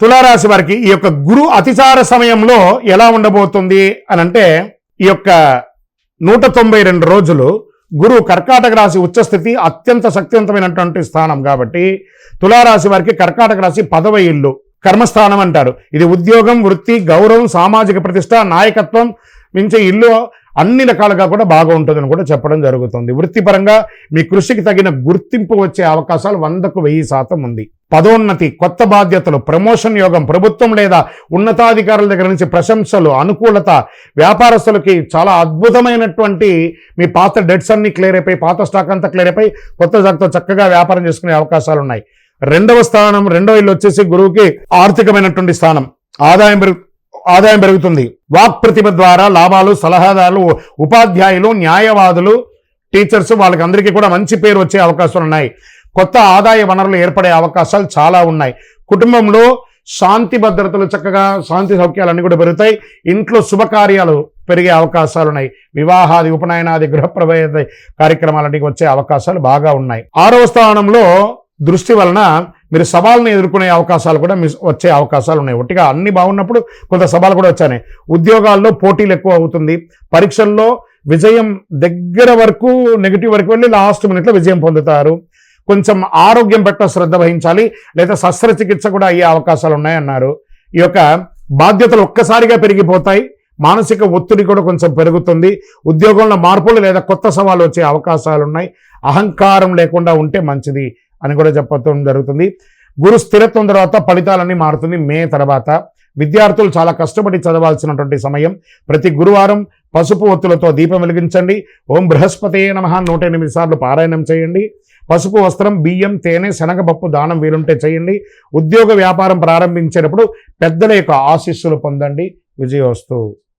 తులారాశి వారికి ఈ యొక్క గురు అతిచార సమయంలో ఎలా ఉండబోతుంది అని అంటే ఈ యొక్క నూట తొంభై రెండు రోజులు గురువు కర్కాటక రాశి ఉచ్చస్థితి అత్యంత శక్తివంతమైనటువంటి స్థానం కాబట్టి తులారాశి వారికి కర్కాటక రాశి పదవ ఇల్లు కర్మస్థానం అంటారు. ఇది ఉద్యోగం వృత్తి గౌరవం సామాజిక ప్రతిష్ట నాయకత్వం మించే ఇల్లు అన్ని రకాలుగా కూడా బాగా ఉంటుందని కూడా చెప్పడం జరుగుతుంది. వృత్తిపరంగా మీ కృషికి తగిన గుర్తింపు వచ్చే అవకాశాలు వందకు వెయ్యి శాతం ఉంది. పదోన్నతి కొత్త బాధ్యతలు ప్రమోషన్ యోగం ప్రభుత్వం లేదా ఉన్నతాధికారుల దగ్గర నుంచి ప్రశంసలు అనుకూలత వ్యాపారస్తులకి చాలా అద్భుతమైనటువంటి మీ పాత డెట్స్ అన్ని క్లియర్ అయిపోయి పాత స్టాక్ అంతా క్లియర్ అయిపోయి కొత్త జాగ్రత్త చక్కగా వ్యాపారం చేసుకునే అవకాశాలు ఉన్నాయి రెండవ స్థానం రెండో ఇల్లు వచ్చేసి గురువుకి ఆర్థికమైనటువంటి స్థానం. ఆదాయం పెరుగు ఆదాయం పెరుగుతుంది. వాక్ ప్రతిభ ద్వారా లాభాలు సలహాదారులు ఉపాధ్యాయులు న్యాయవాదులు టీచర్స్ వాళ్ళకి అందరికీ కూడా మంచి పేరు వచ్చే అవకాశాలు ఉన్నాయి. కొత్త ఆదాయ వనరులు ఏర్పడే అవకాశాలు చాలా ఉన్నాయి. కుటుంబంలో శాంతి భద్రతలు చక్కగా శాంతి సౌఖ్యాలన్నీ కూడా పెరుగుతాయి. ఇంట్లో శుభకార్యాలు పెరిగే అవకాశాలు ఉన్నాయి. వివాహాది ఉపనయనాది గృహప్రవేశ కార్యక్రమాలన్నీ వచ్చే అవకాశాలు బాగా ఉన్నాయి. ఆరవ స్థానంలో దృష్టి వలన మీరు సవాళ్ళని ఎదుర్కొనే అవకాశాలు కూడా మిస్ వచ్చే అవకాశాలు ఉన్నాయి. ఒట్టిగా అన్ని బాగున్నప్పుడు కొంత సవాలు కూడా వచ్చాయి ఉద్యోగాల్లో పోటీలు ఎక్కువ అవుతుంది. పరీక్షల్లో విజయం దగ్గర వరకు నెగిటివ్ వరకు వెళ్ళి లాస్ట్ మినిట్లో విజయం పొందుతారు. కొంచెం ఆరోగ్యం పట్ల శ్రద్ధ వహించాలి లేదా శస్త్రచికిత్స కూడా అయ్యే అవకాశాలు ఉన్నాయన్నారు. ఈ యొక్క బాధ్యతలు ఒక్కసారిగా పెరిగిపోతాయి. మానసిక ఒత్తిడి కూడా కొంచెం పెరుగుతుంది. ఉద్యోగంలో మార్పులు లేదా కొత్త సవాలు వచ్చే అవకాశాలు ఉన్నాయి. అహంకారం లేకుండా ఉంటే మంచిది. అని కూడా చెప్పడం జరుగుతుంది. గురు స్థిరత్వం తర్వాత ఫలితాలన్నీ మారుతుంది మే తర్వాత. విద్యార్థులు చాలా కష్టపడి చదవాల్సినటువంటి సమయం. ప్రతి గురువారం పసుపు ఒత్తులతో దీపం వెలిగించండి. ఓం బృహస్పతి నమ. నూట ఎనిమిది సార్లు పారాయణం చేయండి. పసుపు వస్త్రం బియ్యం తేనె శనగపప్పు దానం వీలుంటే చేయండి. ఉద్యోగ వ్యాపారం ప్రారంభించేటప్పుడు పెద్దల యొక్క ఆశీస్సులు పొందండి. విజయోస్తు